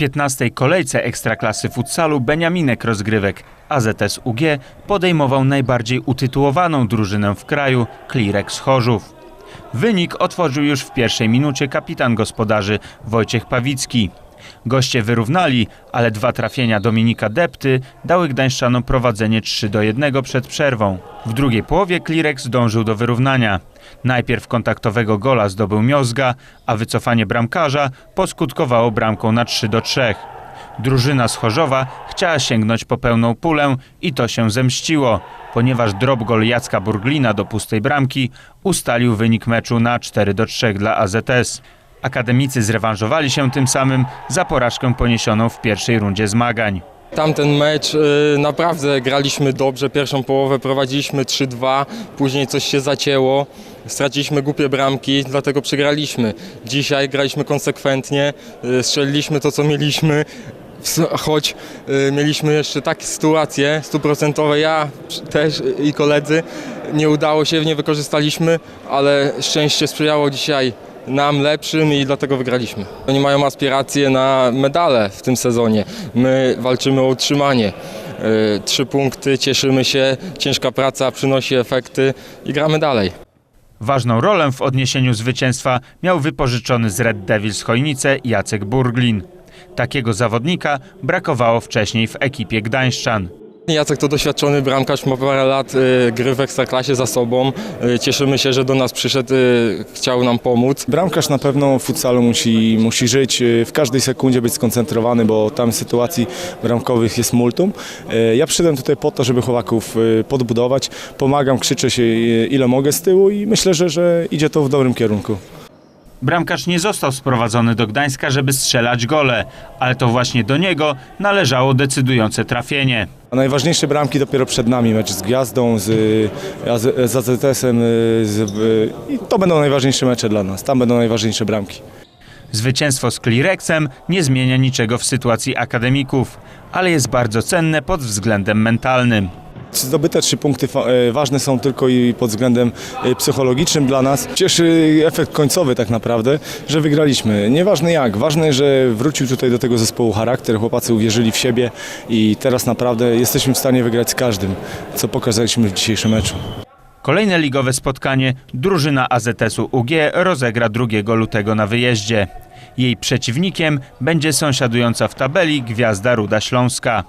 15. kolejce Ekstraklasy futsalu Beniaminek Rozgrywek AZS UG podejmował najbardziej utytułowaną drużynę w kraju Klirek z Chorzów. Wynik otworzył już w pierwszej minucie kapitan gospodarzy Wojciech Pawicki. Goście wyrównali, ale dwa trafienia Dominika Depty dały Gdańszczanom prowadzenie 3 do 1 przed przerwą. W drugiej połowie Klirek zdążył do wyrównania. Najpierw kontaktowego gola zdobył Miozga, a wycofanie bramkarza poskutkowało bramką na 3 do 3. Drużyna z Chorzowa chciała sięgnąć po pełną pulę i to się zemściło, ponieważ drop Jacka Burglina do pustej bramki ustalił wynik meczu na 4 do 3 dla AZS. Akademicy zrewanżowali się tym samym za porażkę poniesioną w pierwszej rundzie zmagań. Tamten mecz y, naprawdę graliśmy dobrze. Pierwszą połowę prowadziliśmy 3-2, później coś się zacięło. Straciliśmy głupie bramki, dlatego przegraliśmy. Dzisiaj graliśmy konsekwentnie, y, strzeliliśmy to, co mieliśmy. Choć y, mieliśmy jeszcze takie sytuacje stuprocentowe, ja też i koledzy, nie udało się, nie wykorzystaliśmy, ale szczęście sprzyjało dzisiaj nam lepszym i dlatego wygraliśmy. Oni mają aspiracje na medale w tym sezonie. My walczymy o utrzymanie. Y, Trzy punkty, cieszymy się, ciężka praca przynosi efekty i gramy dalej. Ważną rolę w odniesieniu zwycięstwa miał wypożyczony z Red Devils Chojnice Jacek Burglin. Takiego zawodnika brakowało wcześniej w ekipie Gdańszczan. Jacek to doświadczony bramkarz, ma parę lat y, gry w Ekstraklasie za sobą. Y, Cieszymy się, że do nas przyszedł, y, chciał nam pomóc. Bramkarz na pewno w futsalu musi, musi żyć, w każdej sekundzie być skoncentrowany, bo tam sytuacji bramkowych jest multum. Ja przyszedłem tutaj po to, żeby chłopaków podbudować. Pomagam, krzyczę się ile mogę z tyłu i myślę, że, że idzie to w dobrym kierunku. Bramkarz nie został sprowadzony do Gdańska, żeby strzelać gole, ale to właśnie do niego należało decydujące trafienie. Najważniejsze bramki dopiero przed nami, mecz z Gwiazdą, z, AZ- z AZS-em z, y, i to będą najważniejsze mecze dla nas, tam będą najważniejsze bramki. Zwycięstwo z Klireksem nie zmienia niczego w sytuacji akademików, ale jest bardzo cenne pod względem mentalnym. Zdobyte trzy punkty e, ważne są tylko i pod względem e, psychologicznym dla nas. Cieszy efekt końcowy tak naprawdę, że wygraliśmy. Nieważne jak, ważne, że wrócił tutaj do tego zespołu charakter, chłopacy uwierzyli w siebie i teraz naprawdę jesteśmy w stanie wygrać z każdym, co pokazaliśmy w dzisiejszym meczu. Kolejne ligowe spotkanie drużyna AZS-u UG rozegra 2 lutego na wyjeździe. Jej przeciwnikiem będzie sąsiadująca w tabeli Gwiazda Ruda Śląska.